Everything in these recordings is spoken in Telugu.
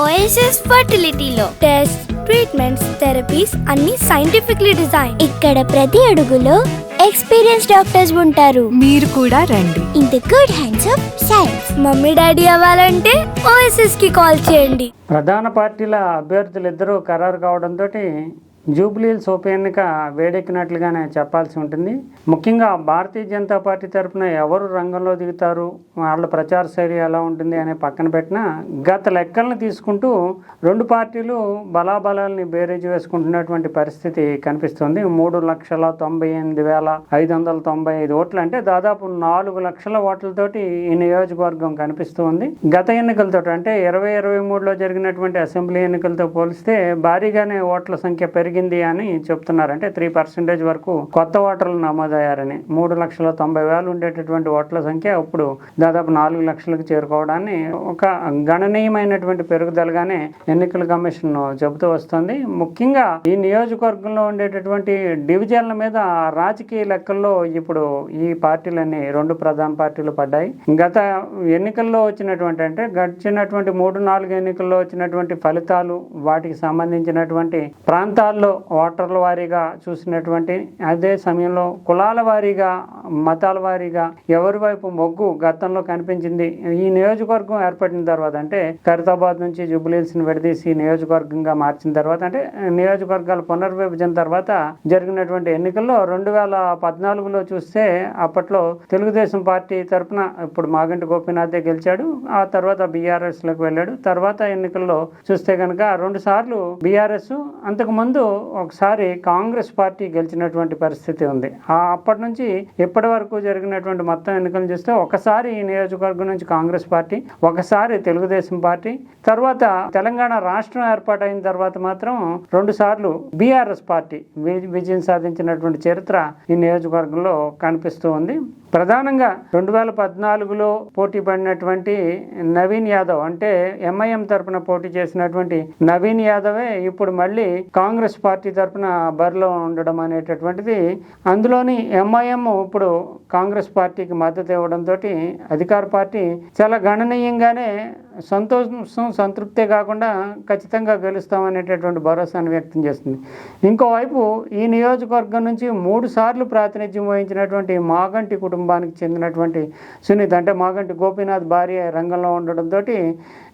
ఓఎస్ఎస్ ఫర్టిలిటీలో టెస్ట్ ట్రీట్మెంట్స్ థెరపీస్ అన్ని సైంటిఫిక్లీ డిజైన్ ఇక్కడ ప్రతి అడుగులో ఎక్స్పీరియన్స్ డాక్టర్స్ ఉంటారు. మీరు కూడా రండి. In the good hands of science mummy daddy అవ్వాలంటే ఓఎస్ఎస్కి కాల్ చేయండి. ప్రధాన పార్టీల అభ్యర్థులు ఇద్దరూ ఖరారు కావడంతో జూబ్లీహిల్స్ ఉప ఎన్నిక వేడెక్కినట్లుగానే చెప్పాల్సి ఉంటుంది. ముఖ్యంగా భారతీయ జనతా పార్టీ తరఫున ఎవరు రంగంలో దిగుతారు? వాళ్ళ ప్రచార శైలి ఎలా ఉంటుంది అనే పక్కన పెట్టిన గత లెక్కలను తీసుకుంటూ రెండు పార్టీలు బలాబలాల్ని బేరేజ్ వేసుకుంటున్నటువంటి పరిస్థితి కనిపిస్తుంది. మూడు లక్షల తొంభై ఎనిమిది వేల ఐదు వందల తొంభై ఐదు ఓట్లు అంటే దాదాపు నాలుగు లక్షల ఓట్లతోటి ఈ నియోజకవర్గం కనిపిస్తుంది. గత ఎన్నికలతో అంటే ఇరవై ఇరవై మూడులో జరిగినటువంటి అసెంబ్లీ ఎన్నికలతో పోలిస్తే భారీగానే ఓట్ల సంఖ్య పెరిగి పెరిగింది అని చెప్తున్నారు అంటే త్రీ పర్సెంటేజ్ వరకు కొత్త ఓటర్లు నమోదయ్యారని మూడు లక్షల తొంభై వేలు ఉండేటటువంటి ఓట్ల సంఖ్య ఇప్పుడు దాదాపు నాలుగు లక్షలకు చేరుకోవడాన్ని ఒక గణనీయమైనటువంటి పెరుగుదలగానే ఎన్నికల కమిషన్ చెబుతూ వస్తుంది. ముఖ్యంగా ఈ నియోజకవర్గంలో ఉండేటటువంటి డివిజన్ల మీద రాజకీయ లెక్కల్లో ఇప్పుడు ఈ పార్టీలన్నీ రెండు ప్రధాన పార్టీలు పడ్డాయి. గత ఎన్నికల్లో వచ్చినటువంటి అంటే గడిచినటువంటి మూడు నాలుగు ఎన్నికల్లో వచ్చినటువంటి ఫలితాలు వాటికి సంబంధించినటువంటి ప్రాంతాల్లో ఓటర్ల వారీగా చూసినటువంటి అదే సమయంలో కులాల వారీగా మతాల వారీగా ఎవరి వైపు మొగ్గు గతంలో కనిపించింది? ఈ నియోజకవర్గం ఏర్పడిన తర్వాత అంటే ఖరీదాబాద్ నుంచి జుబ్లీల్స్ని విడదీసి నియోజకవర్గంగా మార్చిన తర్వాత అంటే నియోజకవర్గాల పునర్విభజన తర్వాత జరిగినటువంటి ఎన్నికల్లో రెండు వేల పద్నాలుగులో చూస్తే అప్పట్లో తెలుగుదేశం పార్టీ తరపున ఇప్పుడు మాగంటి గోపీనాథే గెలిచాడు. ఆ తర్వాత బీఆర్ఎస్లోకి వెళ్ళాడు. తర్వాత ఎన్నికల్లో చూస్తే కనుక రెండు సార్లు బీఆర్ఎస్ అంతకు ముందు ఒకసారి కాంగ్రెస్ పార్టీ గెలిచినటువంటి పరిస్థితి ఉంది. ఆ అప్పటి నుంచి ఇప్పటి వరకు జరిగినటువంటి మొత్తం ఎన్నికలు చూస్తే ఒకసారి ఈ నియోజకవర్గం నుంచి కాంగ్రెస్ పార్టీ ఒకసారి తెలుగుదేశం పార్టీ తర్వాత తెలంగాణ రాష్ట్రం ఏర్పాటైన తర్వాత మాత్రం రెండు సార్లు బీఆర్ఎస్ పార్టీ వి- విజయం సాధించినటువంటి చరిత్ర ఈ నియోజకవర్గంలో కనిపిస్తూ ఉంది. ప్రధానంగా రెండు వేల పద్నాలుగులో పోటీ పడినటువంటి నవీన్ యాదవ్ అంటే ఎంఐఎం తరఫున పోటీ చేసినటువంటి నవీన్ యాదవే ఇప్పుడు మళ్ళీ కాంగ్రెస్ పార్టీ తరపున బరిలో ఉండడం అనేటటువంటిది. అందులోని ఎంఐఎం ఇప్పుడు కాంగ్రెస్ పార్టీకి మద్దతు ఇవ్వడంతో అధికార పార్టీ చాలా గణనీయంగానే సంతోషం సంతృప్తే కాకుండా ఖచ్చితంగా గెలుస్తామనేటటువంటి భరోసాను వ్యక్తం చేస్తుంది. ఇంకోవైపు ఈ నియోజకవర్గం నుంచి మూడు సార్లు ప్రాతినిధ్యం వహించినటువంటి మాగంటి కుటుంబానికి చెందినటువంటి సునీత్ అంటే మాగంటి గోపీనాథ్ భార్య రంగంలో ఉండడంతో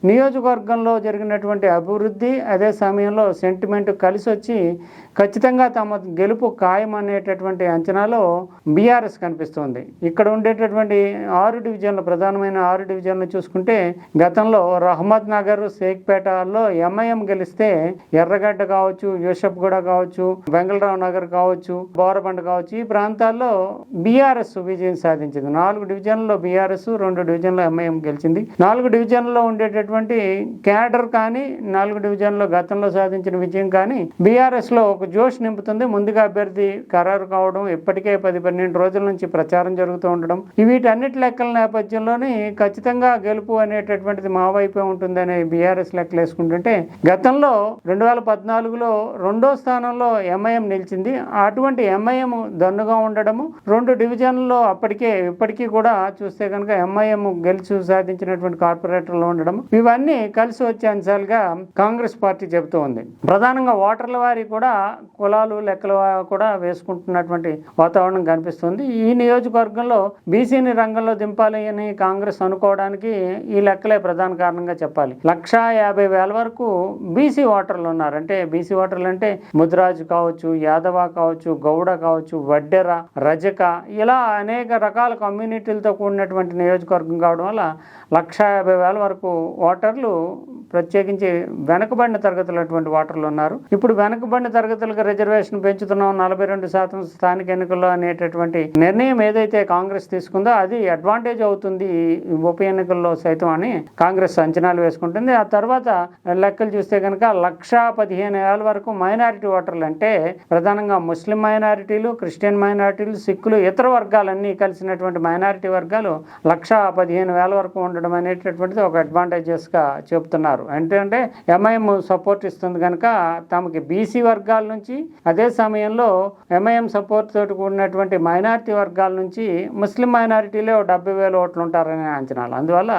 నియోజకవర్గంలో జరిగినటువంటి అభివృద్ధి అదే సమయంలో సెంటిమెంట్ కలిసి వచ్చి ఖచ్చితంగా తమ గెలుపు ఖాయం అనేటటువంటి అంచనాలో బీఆర్ఎస్ కనిపిస్తుంది. ఇక్కడ ఉండేటటువంటి ఆరు డివిజన్లు ప్రధానమైన ఆరు డివిజన్లు చూసుకుంటే గతంలో రహమద్ నగర్ షేక్పేటలో ఎంఐఎం గెలిస్తే ఎర్రగడ్డ కావచ్చు యూసఫ్గూడ కావచ్చు వెంగళరావు నగర్ కావచ్చు బోరబండ కావచ్చు ఈ ప్రాంతాల్లో బీఆర్ఎస్ విజయం సాధించింది. నాలుగు డివిజన్లలో బీఆర్ఎస్ రెండు డివిజన్లో ఎంఐఎం గెలిచింది. నాలుగు డివిజన్లో ఉండేటటువంటి క్యాడర్ కానీ నాలుగు డివిజన్లో గతంలో సాధించిన విజయం కానీ బీఆర్ఎస్లో ఒక జోష్ నింపుతుంది. ముందుగా అభ్యర్థి ఖరారు కావడం ఇప్పటికే పది పన్నెండు రోజుల నుంచి ప్రచారం జరుగుతూ ఉండడం. వీటన్నిటి లెక్కల నేపథ్యంలోని ఖచ్చితంగా గెలుపు అనేటటువంటిది మా వైపే ఉంటుందనే బీఆర్ఎస్ లెక్కలు వేసుకుంటుంటే గతంలో రెండు వేల పద్నాలుగులో రెండో స్థానంలో ఎంఐఎం నిలిచింది. అటువంటి ఎంఐఎం దన్నుగా ఉండడము రెండు డివిజన్లలో అప్పటికే ఇప్పటికీ కూడా చూస్తే కనుక ఎంఐఎం గెలిచి సాధించినటువంటి కార్పొరేటర్లు ఉండడం ఇవన్నీ కలిసి వచ్చే అంశాలుగా కాంగ్రెస్ పార్టీ చెబుతూ ఉంది. ప్రధానంగా ఓటర్ల వారి కూడా కులాలు లెక్కల కూడా వేసుకుంటున్నటువంటి వాతావరణం కనిపిస్తుంది. ఈ నియోజకవర్గంలో బీసీని రంగంలో దింపాలి అని కాంగ్రెస్ అనుకోవడానికి ఈ లెక్కలే ప్రధాన కారణంగా చెప్పాలి. లక్షా యాభై వేల వరకు బీసీ ఓటర్లు ఉన్నారు. అంటే బీసీ ఓటర్లు అంటే ముద్రాజు కావచ్చు యాదవ కావచ్చు గౌడ కావచ్చు వడ్డెర రజక ఇలా అనేక రకాల కమ్యూనిటీలతో కూడినటువంటి నియోజకవర్గం కావడం వల్ల లక్ష యాభై వేల వరకు ఓటర్లు ప్రత్యేకించి వెనకబడిన తరగతులటువంటి ఓటర్లు ఉన్నారు. ఇప్పుడు వెనకబడిన తరగతులకు రిజర్వేషన్ పెంచుతున్నాం. నలభై రెండు శాతం స్థానిక ఎన్నికల్లో అనేటటువంటి నిర్ణయం ఏదైతే కాంగ్రెస్ తీసుకుందో అది అడ్వాంటేజ్ అవుతుంది ఉప ఎన్నికల్లో సైతం అని కాంగ్రెస్ అంచనాలు వేసుకుంటుంది. ఆ తర్వాత లెక్కలు చూస్తే కనుక లక్షా పదిహేను వేల వరకు మైనారిటీ ఓటర్లు అంటే ప్రధానంగా ముస్లిం మైనారిటీలు క్రిస్టియన్ మైనారిటీలు సిక్కులు ఇతర వర్గాలన్నీ కలిసినటువంటి మైనారిటీ వర్గాలు లక్షా పదిహేను వేల వరకు ఉండడం అనేటటువంటిది ఒక అడ్వాంటేజెస్గా చెప్తున్నారు. ఏంటంటే ఎంఐఎం సపోర్ట్ ఇస్తుంది కనుక తమకి బీసీ వర్గాల నుంచి అదే సమయంలో ఎంఐఎం సపోర్ట్ తోటి కూడినటువంటి మైనారిటీ వర్గాల నుంచి ముస్లిం మైనారిటీలే డెబ్బై వేల ఓట్లు ఉంటారనే అంచనాలు. అందువల్ల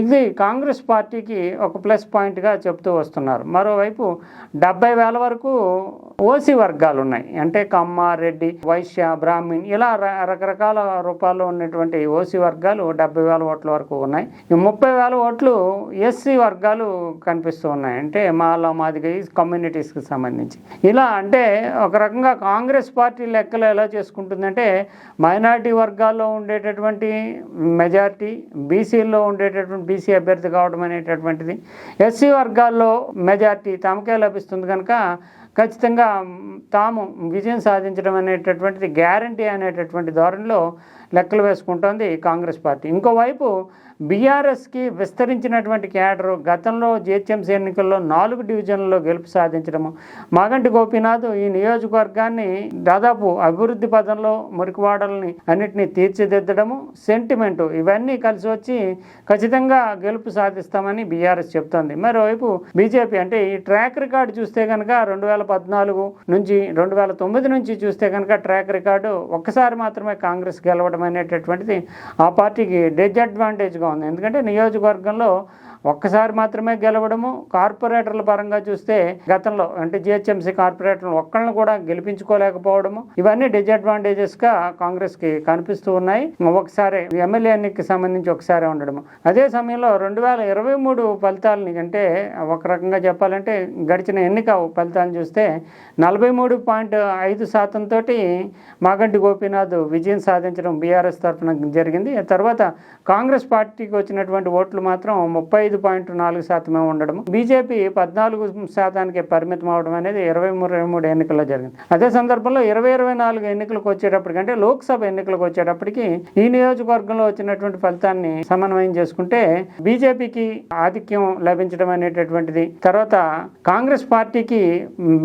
ఇది కాంగ్రెస్ పార్టీకి ఒక ప్లస్ పాయింట్గా చెప్తూ వస్తున్నారు. మరోవైపు డెబ్బై వేల వరకు ఓసీ వర్గాలు ఉన్నాయి. అంటే కమ్మ రెడ్డి వైశ్య బ్రాహ్మణ్ ఇలా రకరకాల రూపాల్లో ఉన్నటువంటి ఓసీ వర్గాలు డెబ్బై వేల ఓట్ల వరకు ఉన్నాయి. ముప్పై వేల ఓట్లు ఎస్సీ వర్గాలు కనిపిస్తూ ఉన్నాయి. అంటే మాల మాదిగ కమ్యూనిటీస్కి సంబంధించి. ఇలా అంటే ఒక రకంగా కాంగ్రెస్ పార్టీ లెక్కలు ఎలా చేసుకుంటుందంటే మైనారిటీ వర్గాల్లో ఉండేటటువంటి మెజారిటీ బీసీల్లో ఉండేటటువంటి బీసీ అభ్యర్థి కావడం అనేటటువంటిది. ఎస్సీ వర్గాల్లో మెజార్టీ తమకే లభిస్తుంది కనుక ఖచ్చితంగా తాము విజయం సాధించడం అనేటటువంటిది గ్యారంటీ అనేటటువంటి ధోరణిలో లెక్కలు వేసుకుంటోంది కాంగ్రెస్ పార్టీ. ఇంకోవైపు బీఆర్ఎస్కి విస్తరించినటువంటి క్యాడరు గతంలో జిహెచ్ఎంసీ ఎన్నికల్లో నాలుగు డివిజన్లలో గెలుపు సాధించడము. మాగంటి గోపీనాథ్ ఈ నియోజకవర్గాన్ని దాదాపు అభివృద్ధి పదంలో మురికివాడల్ని అన్నిటినీ తీర్చిదిద్దడము సెంటిమెంటు ఇవన్నీ కలిసి వచ్చి ఖచ్చితంగా గెలుపు సాధిస్తామని బీఆర్ఎస్ చెప్తోంది. మరోవైపు బీజేపీ అంటే ఈ ట్రాక్ రికార్డు చూస్తే కనుక రెండు వేల పద్నాలుగు నుంచి రెండు వేల తొమ్మిది నుంచి చూస్తే కనుక ట్రాక్ రికార్డు ఒక్కసారి మాత్రమే కాంగ్రెస్ గెలవడం అనేటటువంటిది ఆ పార్టీకి డిసడ్వాంటేజ్గా ఉంది. ఎందుకంటే నియోజకవర్గంలో ఒక్కసారి మాత్రమే గెలవడము కార్పొరేటర్ల పరంగా చూస్తే గతంలో అంటే జిహెచ్ఎంసీ కార్పొరేటర్లు ఒక్కళ్ళని కూడా గెలిపించుకోలేకపోవడము ఇవన్నీ డిసడ్వాంటేజెస్గా కాంగ్రెస్కి కనిపిస్తూ ఉన్నాయి. ఒకసారి ఎమ్మెల్యే ఎన్నికకి సంబంధించి ఒకసారి ఉండడము. అదే సమయంలో రెండు వేల ఇరవై మూడు ఫలితాలని అంటే ఒక రకంగా చెప్పాలంటే గడిచిన ఎన్నిక ఫలితాలను చూస్తే నలభై మూడు పాయింట్ ఐదు శాతంతో మాగంటి గోపీనాథ్ విజయం సాధించడం బీఆర్ఎస్ తరఫున జరిగింది. తర్వాత కాంగ్రెస్ పార్టీకి వచ్చినటువంటి ఓట్లు మాత్రం ముప్పై ఐదు పాయింట్ నాలుగు శాతమే ఉండడం బీజేపీ పద్నాలుగు శాతానికి పరిమితం అవడం అనేది ఇరవై ఇరవై మూడు ఎన్నికల్లో జరిగింది. అదే సందర్భంలో ఇరవై ఇరవై నాలుగు ఎన్నికలకు వచ్చేటప్పటికి అంటే లోక్సభ ఎన్నికలకు వచ్చేటప్పటికి ఈ నియోజకవర్గంలో వచ్చినటువంటి ఫలితాన్ని సమన్వయం చేసుకుంటే బీజేపీకి ఆధిక్యం లభించడం అనేటటువంటిది తర్వాత కాంగ్రెస్ పార్టీకి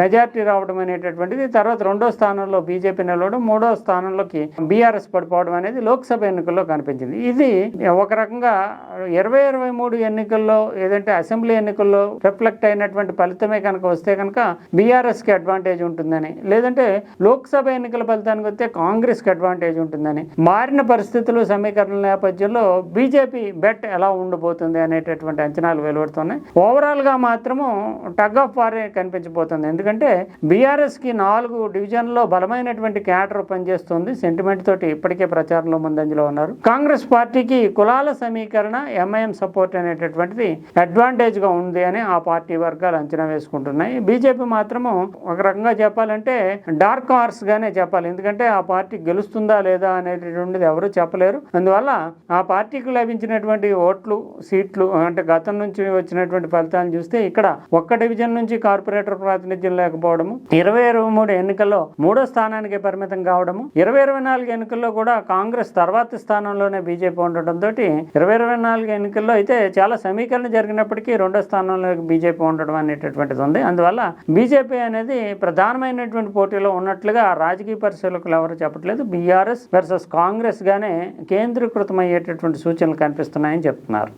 మెజారిటీ రావడం అనేటటువంటిది తర్వాత రెండో స్థానంలో బీజేపీ నిలవడం మూడో స్థానంలోకి బీఆర్ఎస్ పడిపోవడం అనేది లోక్సభ ఎన్నికల్లో కనిపించింది. ఇది ఒక రకంగా ఇరవై ఇరవై మూడు ఎన్నికల్లో ఏదంటే అసెంబ్లీ ఎన్నికల్లో రిఫ్లెక్ట్ అయినటువంటి ఫలితమే కనుక వస్తే కనుక బీఆర్ఎస్కి అడ్వాంటేజ్ ఉంటుందని. లేదంటే లోక్సభ ఎన్నికల ఫలితానికి వస్తే కాంగ్రెస్కి అడ్వాంటేజ్ ఉంటుందని. మారిన పరిస్థితులు సమీకరణల నేపథ్యంలో బీజేపీ బెట్ ఎలా ఉండబోతుంది అనేటటువంటి అంచనాలు వెలువడుతున్నాయి. ఓవరాల్గా మాత్రము టగ్ ఆఫ్ వారే కనిపించబోతుంది. ఎందుకంటే బీఆర్ఎస్కి నాలుగు డివిజన్లో బలమైనటువంటి క్యాడర్ పనిచేస్తుంది. సెంటిమెంట్ తోటి ఇప్పటికే ప్రచారంలో ముందంజలో ఉన్నారు. కాంగ్రెస్ పార్టీకి కులాల సమీకరణ ఎంఐఎం సపోర్ట్ అనేటటువంటి అడ్వాంటేజ్గా ఉంది అని ఆ పార్టీ వర్గాలు అంచనా వేసుకుంటున్నాయి. బీజేపీ మాత్రము ఒక రకంగా చెప్పాలంటే డార్క్ హార్స్గానే చెప్పాలి. ఎందుకంటే ఆ పార్టీ గెలుస్తుందా లేదా అనేటటువంటిది ఎవరు చెప్పలేరు. అందువల్ల ఆ పార్టీకి లభించినటువంటి ఓట్లు సీట్లు అంటే గతం నుంచి వచ్చినటువంటి ఫలితాలను చూస్తే ఇక్కడ ఒక్క డివిజన్ నుంచి కార్పొరేటర్ ప్రాతినిధ్యం లేకపోవడము ఇరవై ఇరవై మూడు ఎన్నికల్లో మూడో స్థానానికి పరిమితం కావడము ఇరవై ఇరవై నాలుగు ఎన్నికల్లో కూడా కాంగ్రెస్ తర్వాత స్థానంలోనే బీజేపీ ఉండటంతో ఇరవై ఇరవై నాలుగు ఎన్నికల్లో అయితే చాలా సమీకరణ జరిగినప్పటికీ రెండో స్థానంలో బీజేపీ ఉండడం అనేటటువంటిది ఉంది. అందువల్ల బీజేపీ అనేది ప్రధానమైనటువంటి పోటీలో ఉన్నట్లుగా రాజకీయ పరిశీలకులు ఎవరు చెప్పట్లేదు. బీఆర్ఎస్ వర్సెస్ కాంగ్రెస్ గానే కేంద్రీకృతం అయ్యేటటువంటి సూచనలు కనిపిస్తున్నాయని చెప్తున్నారు.